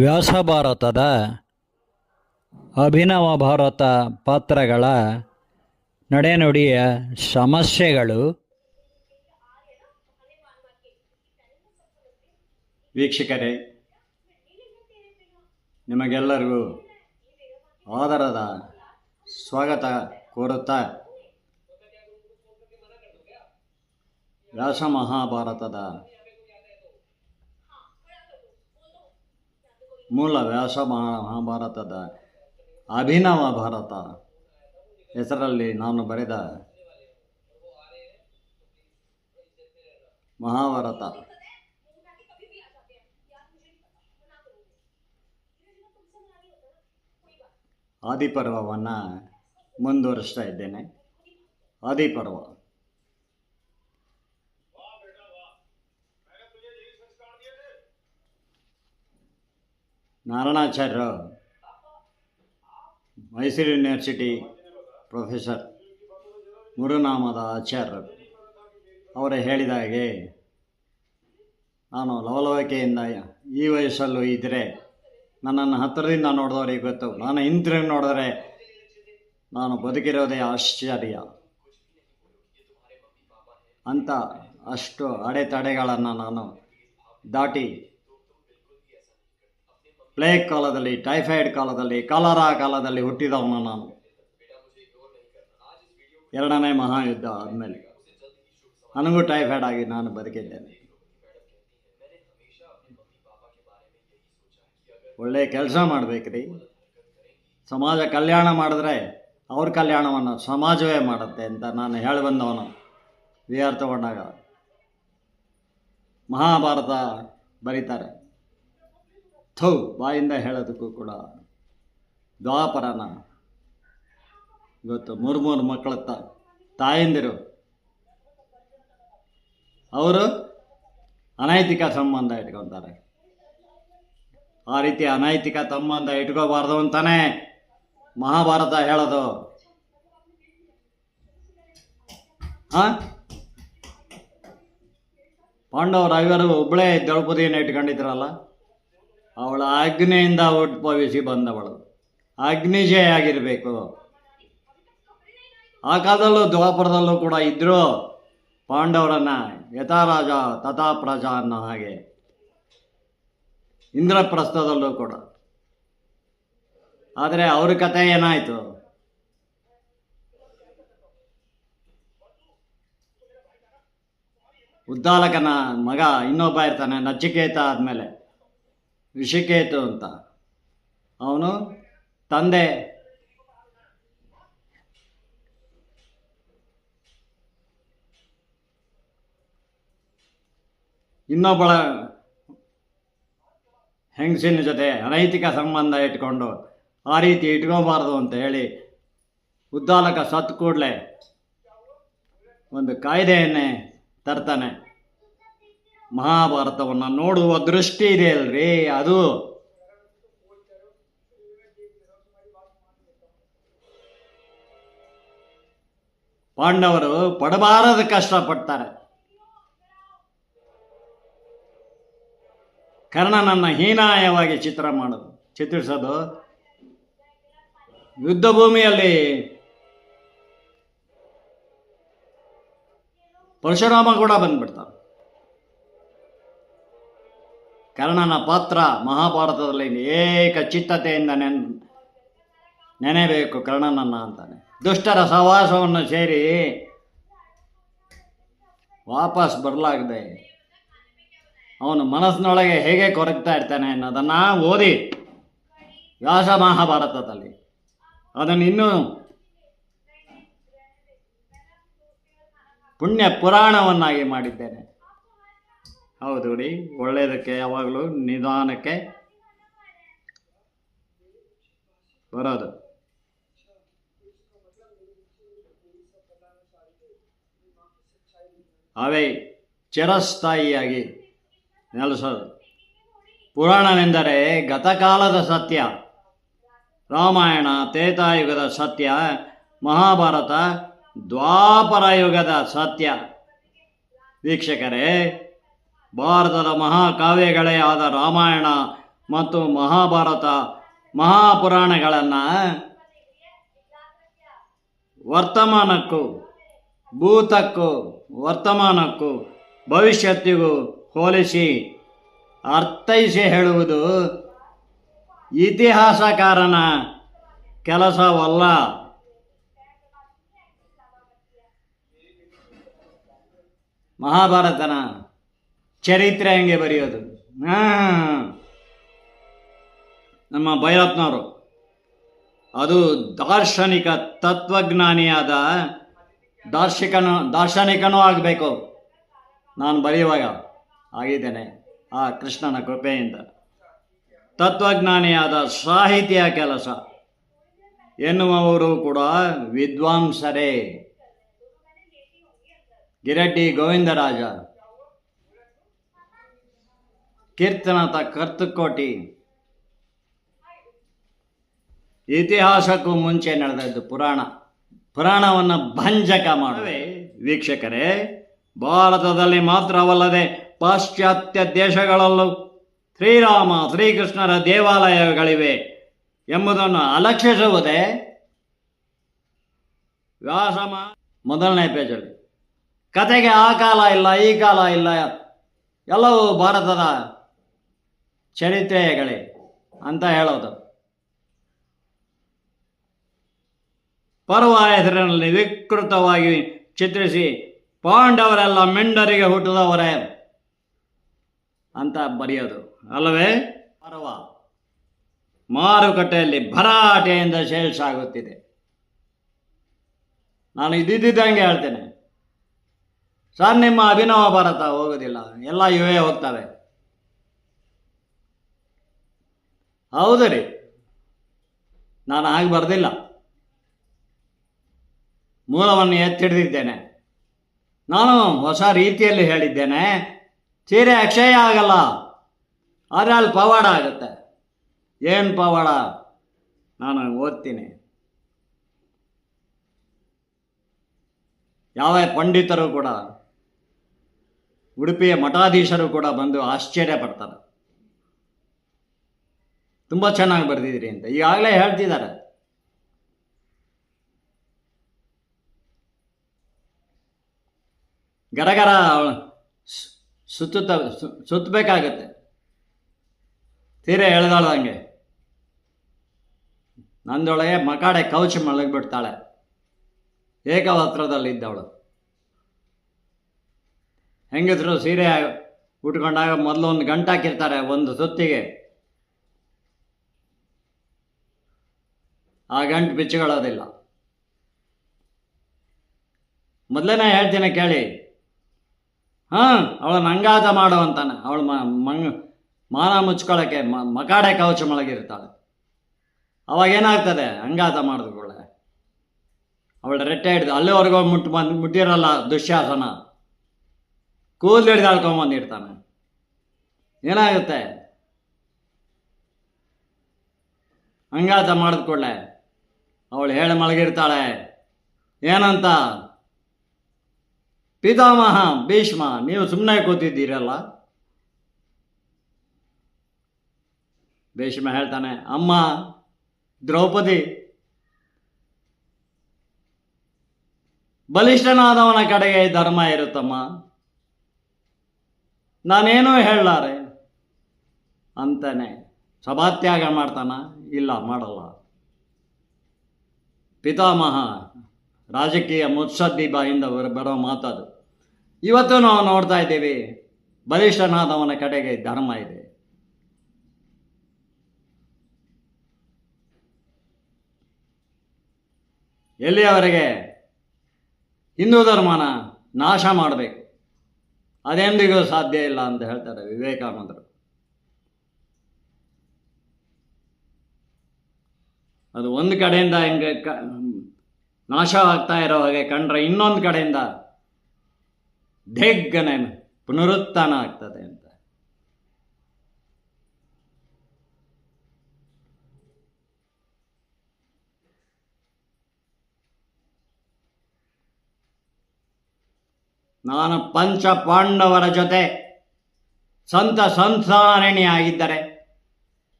ವ್ಯಾಸ ಭಾರತದ ಅಭಿನವ ಭಾರತ ಪಾತ್ರಗಳ ನಡೆನುಡಿಯ ಸಮಸ್ಯೆಗಳು. ವೀಕ್ಷಕರೇ ನಿಮಗೆಲ್ಲರಿಗೂ ಆದರದ ಸ್ವಾಗತ ಕೋರುತ್ತಾ ವ್ಯಾಸ ಮಹಾಭಾರತದ ಮೂಲ ವ್ಯಾಸ ಮಹಾ- ಮಹಾಭಾರತದ ಅಭಿನವ ಭಾರತ. ಹೆಸರಲ್ಲಿ ನಾನು ಬರೆದ ಮಹಾಭಾರತ. ಆದಿಪರ್ವವನ್ನು ಮುಂದುವರಿಸ್ತಾ ಇದ್ದೇನೆ. ಆದಿಪರ್ವ. ನಾರಾಯಣಾಚಾರ್ಯರು ಮೈಸೂರು ಯೂನಿವರ್ಸಿಟಿ ಪ್ರೊಫೆಸರ್ ಗುರುನಾಮದ ಆಚಾರ್ಯರು ಅವರು ಹೇಳಿದ ಹಾಗೆ ನಾನು ಲವಲವಿಕೆಯಿಂದ ಈ ವಯಸ್ಸಲ್ಲೂ ಇದ್ದರೆ ನನ್ನನ್ನು ಹತ್ತಿರದಿಂದ ನೋಡಿದವ್ರಿಗೆ ಗೊತ್ತು. ನಾನು ಹಿಂತಿರುಗಿ ನೋಡಿದ್ರೆ ನಾನು ಬದುಕಿರೋದೇ ಆಶ್ಚರ್ಯ. ಅಂತ ಅಷ್ಟು ಅಡೆತಡೆಗಳನ್ನು ನಾನು ದಾಟಿ ಪ್ಲೇಗ್ ಕಾಲದಲ್ಲಿ, ಟೈಫಾಯ್ಡ್ ಕಾಲದಲ್ಲಿ, ಕಾಲರಾ ಕಾಲದಲ್ಲಿ ಹುಟ್ಟಿದವನು ನಾನು. ಎರಡನೇ ಮಹಾಯುದ್ಧ ಆದಮೇಲೆ. ನನಗೂ ಟೈಫಾಯ್ಡ್ ಆಗಿ ನಾನು ಬದುಕಿದ್ದೇನೆ. ಒಳ್ಳೆಯ ಕೆಲಸ ಮಾಡಬೇಕ್ರಿ. ಸಮಾಜ ಕಲ್ಯಾಣ ಮಾಡಿದ್ರೆ ಅವ್ರ ಕಲ್ಯಾಣವನ್ನು ಸಮಾಜವೇ ಮಾಡುತ್ತೆ ಅಂತ ನಾನು ಹೇಳಿ ಬಂದವನು. ವಿ ಆರ್ ತಗೊಂಡಾಗ. ಮಹಾಭಾರತ ಬರೀತಾರೆ. ಥೌ ಬಾಯಿಂದ ಹೇಳೋದಕ್ಕೂ ಕೂಡ ದ್ವಾಪರನ ಇವತ್ತು ಮೂರು ಮೂರು ಮಕ್ಕಳ ತ, ತಾಯಂದಿರು. ಅವರು ಅನೈತಿಕ ಸಂಬಂಧ ಇಟ್ಕೊತಾರೆ. ಆ ರೀತಿ ಅನೈತಿಕ ಸಂಬಂಧ ಇಟ್ಕೋಬಾರ್ದು ಅಂತಾನೆ ಮಹಾಭಾರತ ಹೇಳೋದು. ಹಾ ಪಾಂಡವರು ಐವರು ಒಬ್ಬಳೇ ದ್ರೌಪದಿಯನ್ನು ಇಟ್ಕೊಂಡಿದ್ರಲ್ಲ? ಅವಳ ಅಗ್ನಿಯಿಂದ ಉದ್ಭವಿಸಿ ಬಂದವಳು. ಅಗ್ನಿಜಯ ಆಗಿರಬೇಕು ಆ ಕಾಲದಲ್ಲೂ ದ್ವಾಪರದಲ್ಲೂ ಕೂಡ ಇದ್ದರು ಪಾಂಡವರನ್ನ ಯಥಾರಾಜ ತಥಾ ಪ್ರಜ ಅನ್ನೋ ಹಾಗೆ ಇಂದ್ರಪ್ರಸ್ಥದಲ್ಲೂ ಕೂಡ. ಆದರೆ ಅವ್ರ ಕತೆ ಏನಾಯಿತು? ಉದ್ದಾಲಕನ ಮಗ ಇನ್ನೊಬ್ಬ ಇರ್ತಾನೆ, ನಚಿಕೇತ ಆದಮೇಲೆ. ಋಷಿಕೇತು ಅಂತ. ಅವನು ತಂದೆ. ಇನ್ನೊಬ್ಬಳ ಹೆಂಗಸಿನ ಜೊತೆ ಅನೈತಿಕ ಸಂಬಂಧ ಇಟ್ಕೊಂಡು ಆ ರೀತಿ ಇಟ್ಕೋಬಾರ್ದು ಅಂತ ಹೇಳಿ ಉದ್ದಾಲಕ ಸತ್ ಕೂಡಲೇ ಒಂದು ಕಾಯ್ದೆಯನ್ನೇ ತರ್ತಾನೆ. ಮಹಾಭಾರತವನ್ನು ನೋಡುವ ದೃಷ್ಟಿ ಇದೆ ಅಲ್ರಿ, ಅದು. ಪಾಂಡವರು ಪಡಬಾರದ ಕಷ್ಟಪಡ್ತಾರೆ. ಕರ್ಣನನ್ನು ಹೀನಾಯವಾಗಿ ಚಿತ್ರ ಮಾಡೋದು, ಚಿತ್ರಿಸೋದು. ಯುದ್ಧ ಭೂಮಿಯಲ್ಲಿ ಪರಶುರಾಮ ಕೂಡ ಬಂದ್ಬಿಡ್ತಾರೆ ಕರ್ಣನ ಪಾತ್ರ ಮಹಾಭಾರತದಲ್ಲಿ ಏಕ ಚಿತ್ತತೆಯಿಂದ ನೆನ್ ನೆನೆಬೇಕು ಕರ್ಣನನ್ನ ಅಂತಾನೆ. ದುಷ್ಟರ ಸಹವಾಸವನ್ನು ಸೇರಿ ವಾಪಸ್ ಬರಲಾಗದೆ ಅವನು ಮನಸ್ಸಿನೊಳಗೆ ಹೇಗೆ ಕೊರಗ್ತಾ ಇರ್ತಾನೆ ಅನ್ನೋದನ್ನು ಓದಿ ವ್ಯಾಸ ಮಹಾಭಾರತದಲ್ಲಿ. ಅದನ್ನು ಇನ್ನೂ ಪುಣ್ಯ ಪುರಾಣವನ್ನಾಗಿ ಮಾಡಿದ್ದೇನೆ. ಹೌದು ರೀ ಒಳ್ಳೆಯದಕ್ಕೆ ಯಾವಾಗಲೂ ನಿಧಾನಕ್ಕೆ ಬರೋದು. ಅವೇ ಚಿರಸ್ಥಾಯಿಯಾಗಿ ನೆಲೆಸೋದು. ಪುರಾಣವೆಂದರೆ ಗತಕಾಲದ ಸತ್ಯ, ರಾಮಾಯಣ ತೇತಾಯುಗದ ಸತ್ಯ, ಮಹಾಭಾರತ, ದ್ವಾಪರ ಯುಗದ ಸತ್ಯ. ವೀಕ್ಷಕರೇ ಭಾರತದ ಮಹಾಕಾವ್ಯಗಳೇ ಆದ ರಾಮಾಯಣ ಮತ್ತು ಮಹಾಭಾರತ, ಮಹಾಪುರಾಣಗಳನ್ನು ವರ್ತಮಾನಕ್ಕೂ, ಭೂತಕ್ಕೂ, ವರ್ತಮಾನಕ್ಕೂ, ಭವಿಷ್ಯತ್ತಿಗೂ ಹೋಲಿಸಿ ಅರ್ಥೈಸಿ ಹೇಳುವುದು ಇತಿಹಾಸಕಾರನ ಕೆಲಸವಲ್ಲ. ಮಹಾಭಾರತನ ಚರಿತ್ರೆ ಹೆಂಗೆ ಬರೆಯೋದು. ನಮ್ಮ ಭೈರಪ್ಪನವರು. ಅದು ದಾರ್ಶನಿಕ ತತ್ವಜ್ಞಾನಿಯಾದ ದಾರ್ಶಿಕನು, ದಾರ್ಶನಿಕನೂ ಆಗಬೇಕು. ನಾನು ಬರೆಯುವಾಗ ಆಗಿದ್ದೇನೆ ಆ ಕೃಷ್ಣನ ಕೃಪೆಯಿಂದ. ತತ್ವಜ್ಞಾನಿಯಾದ ಸಾಹಿತ್ಯ ಕೆಲಸ. ಎನ್ನುವವರು ಕೂಡ ವಿದ್ವಾಂಸರೇ. ಗಿರಡ್ಡಿ ಗೋವಿಂದರಾಜ. ಕೀರ್ತನತ ಕರ್ತುಕೋಟಿ. ಇತಿಹಾಸಕ್ಕೂ ಮುಂಚೆ ನಡೆದದ್ದು ಪುರಾಣ. ಪುರಾಣವನ್ನು ಭಂಜಕ ಮಾಡುವೆ ವೀಕ್ಷಕರೇ ಭಾರತದಲ್ಲಿ ಮಾತ್ರವಲ್ಲದೆ ಪಾಶ್ಚಾತ್ಯ ದೇಶಗಳಲ್ಲೂ ಶ್ರೀರಾಮ ಶ್ರೀಕೃಷ್ಣರ ದೇವಾಲಯಗಳಿವೆ ಎಂಬುದನ್ನು ಅಲಕ್ಷಿಸುವುದೇ ವ್ಯಾಸಮ ಮೊದಲನೇ ಪೇಜಲ್ಲಿ. ಕತೆಗೆ ಆ ಕಾಲ ಇಲ್ಲ ಈ ಕಾಲ ಇಲ್ಲ ಎಲ್ಲವೂ ಭಾರತದ ಚರಿತ್ರೆಗಳೇ ಅಂತ ಹೇಳೋದು. ಪರ್ವ ಹೆಸರಿನಲ್ಲಿ ವಿಕೃತವಾಗಿ ಚಿತ್ರಿಸಿ, ಪಾಂಡವರೆಲ್ಲ ಮೆಂಡರಿಗೆ ಹುಟ್ಟಿದವರೇ ಅಂತ ಬರೆಯೋದು. ಅಲ್ಲವೇ? ಪರ್ವ ಮಾರುಕಟ್ಟೆಯಲ್ಲಿ ಭರಾಟೆಯಿಂದ ಸೇಲ್ಸ್ ಆಗುತ್ತಿದೆ ನಾನು ಇದ್ದಿದ್ದಂಗೆ ಹೇಳ್ತೇನೆ. ಸರ್, ನಿಮ್ಮ ಅಭಿನವ ಭಾರತ ಹೋಗೋದಿಲ್ಲ. ಎಲ್ಲ ಇವೇ ಹೋಗ್ತವೆ. ಹೌದು ರೀ ನಾನು ಆಗಿ ಬರೆದಿಲ್ಲ. ಮೂಲವನ್ನು ಎತ್ತಿಡಿದಿದ್ದೇನೆ. ನಾನು ಹೊಸ ರೀತಿಯಲ್ಲಿ ಹೇಳಿದ್ದೇನೆ. ಸೀರೆ ಅಕ್ಷಯ ಆಗಲ್ಲ. ಆದರೆ ಅಲ್ಲಿ ಪವಾಡ ಆಗುತ್ತೆ. ಏನು ಪವಾಡ? ನಾನು ಓದ್ತೀನಿ. ಯಾವ ಪಂಡಿತರು ಕೂಡ, ಉಡುಪಿಯ ಮಠಾಧೀಶರು ಕೂಡ ಬಂದು ಆಶ್ಚರ್ಯ ಪಡ್ತಾರೆ. ತುಂಬ ಚೆನ್ನಾಗಿ ಬರೆದಿದ್ದೀರಿ ಅಂತ ಈಗಾಗಲೇ ಹೇಳ್ತಿದ್ದಾರೆ. ಗರಗರ ಸುತ್ತ ಸುತ್ತಬೇಕಾಗತ್ತೆ. ತೀರೆ ಎಳೆದಾಳ್ದಂಗೆ ನಂದೊಳಗೆ ಮಕಾಡೆ ಕೌಚ್ ಮಲಗಿಬಿಡ್ತಾಳೆ. ಏಕವಸ್ತ್ರದಲ್ಲಿದ್ದವಳು ಹೆಂಗಿದ್ರು ಸೀರೆ ಉಟ್ಕೊಂಡಾಗ ಮೊದಲು ಒಂದು ಗಂಟಾಕಿರ್ತಾರೆ ಒಂದು ಸುತ್ತಿಗೆ. ಆ ಗಂಟು ಬಿಚ್ಚಿಕೊಳ್ಳೋದಿಲ್ಲ ನಾ ಹೇಳ್ತೀನಿ ಕೇಳಿ. ಹಾಂ ಅವಳು ಅಂಗಾತ ಮಾಡು ಅಂತಾನೆ. ಅವಳು ಮಂಗ್, ಮಾನ ಮುಚ್ಕೊಳ್ಳೋಕ್ಕೆ ಮಕಾಡೆ ಕವಚ ಮೊಳಗಿರ್ತಾಳೆ ಅವಾಗ ಏನಾಗ್ತದೆ? ಅಂಗಾತ ಮಾಡಿದ ಕೂಡಲೇ. ಅವಳು ರೆಟ್ಟೆ ಹಿಡಿದು ಅಲ್ಲಿವರೆಗೂ ಮುಟ್ಟು ಬಂದು, ಮುಟ್ಟಿರಲ್ಲ ದುಶ್ಯಾಸನ. ಕೂದಲು ಹಿಡಿದು ಅಳ್ಕೊಂಬಂದಿರ್ತಾನೆ ಏನಾಗುತ್ತೆ? ಅಂಗಾತ ಮಾಡಿದ ಕೂಡಲೇ ಅವಳು ಹೇಳಿ ಮಲಗಿರ್ತಾಳೆ. ಏನಂತ? ಪಿತಾಮಹ ಭೀಷ್ಮ, ನೀವು ಸುಮ್ಮನೆ ಕೂತಿದ್ದೀರಲ್ಲ? ಭೀಷ್ಮ ಹೇಳ್ತಾನೆ, ಅಮ್ಮ, ದ್ರೌಪದಿ, ಬಲಿಷ್ಠನಾದವನ ಕಡೆಗೆ ಧರ್ಮ ಇರುತ್ತಮ್ಮ. ನಾನೇನೂ ಹೇಳಲಾರೆ. ಅಂತಾನೆ. ಸಭಾತ್ಯಾಗ ಮಾಡ್ತಾನ? ಇಲ್ಲ, ಮಾಡಲ್ಲ. ಪಿತಾಮಹ ರಾಜಕೀಯ ಮುತ್ಸದ್ದಿ ಬಾಯಿಂದ ಬರ- ಮಾತದು. ಇವತ್ತು ನಾವು ನೋಡ್ತಾ ಇದ್ದೀವಿ, ಬಲಿಷ್ಠನಾದವನ ಕಡೆಗೆ ಧರ್ಮ ಇದೆ. ಎಲ್ಲಿಯವರೆಗೆ ಹಿಂದೂ ಧರ್ಮನ ನಾಶ ಮಾಡಬೇಕು, ಅದೆಂದಿಗೂ ಸಾಧ್ಯ ಇಲ್ಲ ಅಂತ ಹೇಳ್ತಾರೆ ವಿವೇಕಾನಂದರು. ಅದು ಒಂದು ಕಡೆಯಿಂದ ಹಿಂಗೆ ಕ ನಾಶ ಆಗ್ತಾ ಇರೋ ಹಾಗೆ ಕಂಡ್ರೆ ಇನ್ನೊಂದು ಕಡೆಯಿಂದ ಧೇಗ್ಗನೆ ಪುನರುತ್ಥಾನ ಆಗ್ತದೆ ಅಂತ. ನಾನು ಪಂಚ ಪಾಂಡವರ ಜೊತೆ ಸಂತ ಸಂಸಾರಿಣಿಯಾಗಿದ್ದರೆ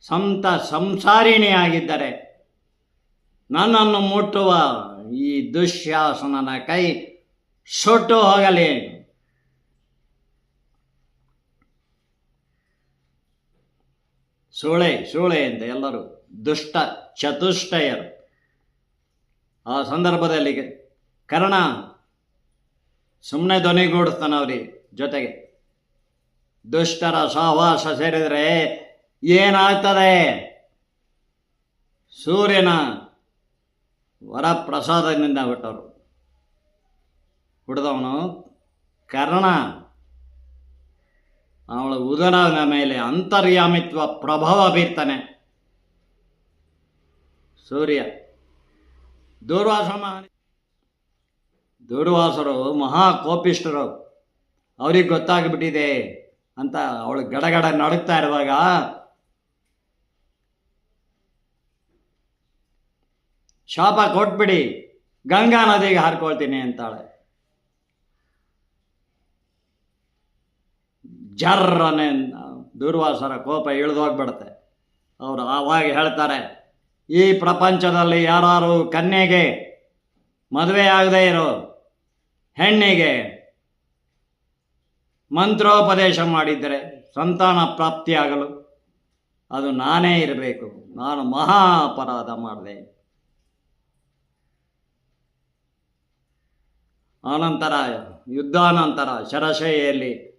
ಸಂತ ಸಂಸಾರಿಣಿಯಾಗಿದ್ದರೆ ನನ್ನನ್ನು ಮುಟ್ಟುವ ಈ ದುಶ್ಯಾಸನನ ಕೈ ಸುಟ್ಟು ಹೋಗಲಿ. ಸೂಳೆ ಸೂಳೆ ಅಂತ ಎಲ್ಲರೂ ದುಷ್ಟ ಚತುಷ್ಟಯರು. ಆ ಸಂದರ್ಭದಲ್ಲಿ ಕರ್ಣ ಸುಮ್ಮನೆ ಧ್ವನಿಗೂಡಿಸ್ತಾನ ಅವ್ರಿಗೆ ಜೊತೆಗೆ. ದುಷ್ಟರ ಸಹವಾಸ ಸೇರಿದರೆ ಏನಾಗ್ತದೆ? ಸೂರ್ಯನ ವರಪ್ರಸಾದದಿಂದ ಬಿಟ್ಟವರು. ಹುಡ್ದವನು ಕರ್ಣ. ಅವಳ ಉದರದ ಮೇಲೆ ಅಂತರ್ಯಾಮಿತ್ವ ಪ್ರಭಾವ ಬೀರ್ತಾನೆ. ಸೂರ್ಯ. ದೂರ್ವಾಸ ದೂರ್ವಾಸರು ಮಹಾ ಕೋಪಿಷ್ಠರು ಅವ್ರಿಗೆ ಗೊತ್ತಾಗ್ಬಿಟ್ಟಿದೆ ಅಂತ ಅವಳು ಗಡಗಡ ನಡುಗ್ತಾ ಇರುವಾಗ ಶಾಪ ಕೊಟ್ಬಿಡಿ, ಗಂಗಾ ನದಿಗೆ ಹಾರ್ಕೊಳ್ತೀನಿ ಅಂತಾಳೆ. ಜರ್ರನೆ ದುರ್ವಾಸರ ಕೋಪ ಇಳಿದೋಗ್ಬಿಡುತ್ತೆ ಅವರು ಆವಾಗ ಹೇಳ್ತಾರೆ, ಈ ಪ್ರಪಂಚದಲ್ಲಿ ಯಾರು ಕನ್ಯೆಗೆ ಮದುವೆ ಆಗದೇ ಇರೋ ಹೆಣ್ಣಿಗೆ ಮಂತ್ರೋಪದೇಶ ಮಾಡಿದರೆ ಸಂತಾನ ಪ್ರಾಪ್ತಿಯಾಗಲು ಅದು ನಾನೇ ಇರಬೇಕು. ನಾನು ಮಹಾ ಅಪರಾಧ ಮಾಡಿದೆ. ಆನಂತರ ಯುದ್ಧಾನಂತರ ಶರಶೈಯಲ್ಲಿ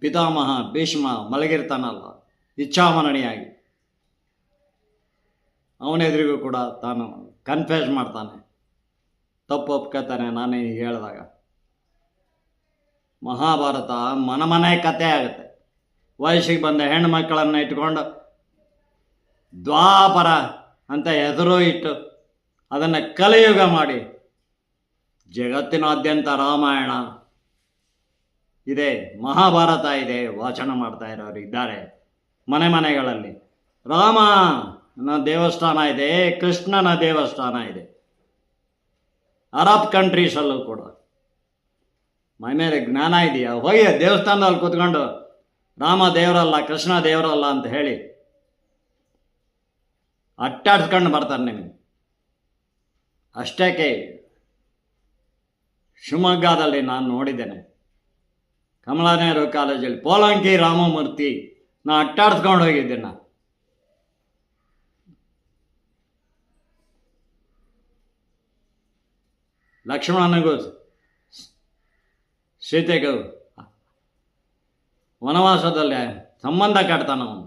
ಪಿತಾಮಹ ಭೀಷ್ಮ ಮಲಗಿರ್ತಾನಲ್ಲ ಇಚ್ಛಾಮರಣಿಯಾಗಿ ಅವನೆದುರಿಗೂ ಕೂಡ ತಾನು ಕನ್ಫ್ಯೂಸ್ ಮಾಡ್ತಾನೆ. ತಪ್ಪು ಒಪ್ಕೋತಾನೆ ನಾನು ಹೇಳಿದಾಗ. ಮಹಾಭಾರತ ಮನಮನೆ ಕಥೆ ಆಗುತ್ತೆ. ವಯಸ್ಸಿಗೆ ಬಂದ ಹೆಣ್ಣು ಮಕ್ಕಳನ್ನು ಇಟ್ಕೊಂಡು ದ್ವಾಪರ ಅಂತ ಹೆಸರು ಇಟ್ಟು ಅದನ್ನು ಕಲಿಯುಗ ಮಾಡಿ. ಜಗತ್ತಿನಾದ್ಯಂತ ರಾಮಾಯಣ ಇದೆ, ಮಹಾಭಾರತ ಇದೆ, ವಾಚನ ಮಾಡ್ತಾ ಇರೋರು ಇದ್ದಾರೆ ಮನೆ ಮನೆಗಳಲ್ಲಿ. ರಾಮನ ದೇವಸ್ಥಾನ ಇದೆ, ಕೃಷ್ಣನ ದೇವಸ್ಥಾನ ಇದೆ. ಅರಬ್ ಕಂಟ್ರೀಸಲ್ಲೂ ಕೂಡ. ಮೈ ಮೇಲೆ ಜ್ಞಾನ ಇದೆಯಾ? ಹೋಗಿ ದೇವಸ್ಥಾನದಲ್ಲಿ ಕೂತ್ಕೊಂಡು ರಾಮ ದೇವರಲ್ಲ, ಕೃಷ್ಣ ದೇವರಲ್ಲ ಅಂತ ಹೇಳಿ ಅಟ್ಟಾಡ್ಸ್ಕೊಂಡು ಬರ್ತಾರೆ ನಿಮಗೆ. ಅಷ್ಟಕ್ಕೆ ಶಿವಮೊಗ್ಗದಲ್ಲಿ ನಾನು ನೋಡಿದ್ದೇನೆ. ಕಮಲಾ ನೆಹರು ಕಾಲೇಜಲ್ಲಿ ಪೋಲಂಕಿ ರಾಮಮೂರ್ತಿ, ನಾ ಅಟ್ಟಾಡ್ಸ್ಕೊಂಡು ಹೋಗಿದ್ದೆ ನಾನು. ಲಕ್ಷ್ಮಣನಿಗೂ, ಸೀತೆಗೂ, ವನವಾಸದಲ್ಲಿ ಸಂಬಂಧ ಕಟ್ತಾನವನು.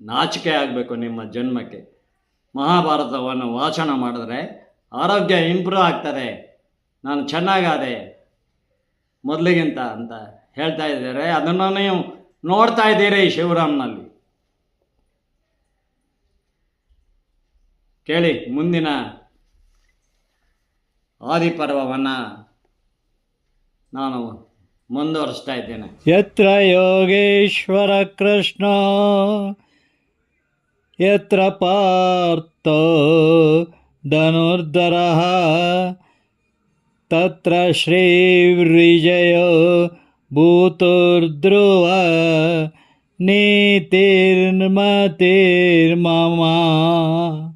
ನಾಚಿಕೆ ಆಗಬೇಕು ನಿಮ್ಮ ಜನ್ಮಕ್ಕೆ. ಮಹಾಭಾರತವನ್ನು ವಾಚನ ಮಾಡಿದ್ರೆ ಆರೋಗ್ಯ ಇಂಪ್ರೂವ್ ಆಗ್ತದೆ. ನಾನು ಚೆನ್ನಾಗಾದೆ. ಮೊದಲಿಗಿಂತ ಅಂತ ಹೇಳ್ತಾ ಇದ್ದಾರೆ. ಅದನ್ನು ನೀವು ನೋಡ್ತಾ ಇದ್ದೀರಿ ಶಿವರಾಮ್ನಲ್ಲಿ. ಕೇಳಿ ಮುಂದಿನ ಆದಿಪರ್ವವನ್ನು ನಾನು ಮುಂದುವರಿಸ್ತಾ ಇದ್ದೇನೆ. ಯತ್ರ ಯೋಗೇಶ್ವರ ಕೃಷ್ಣ. यत्र पार्थ धनुर्धरः तत्र श्रीवृजयो भूतुर्ध्रुव नीतिर्मतिर्ममा।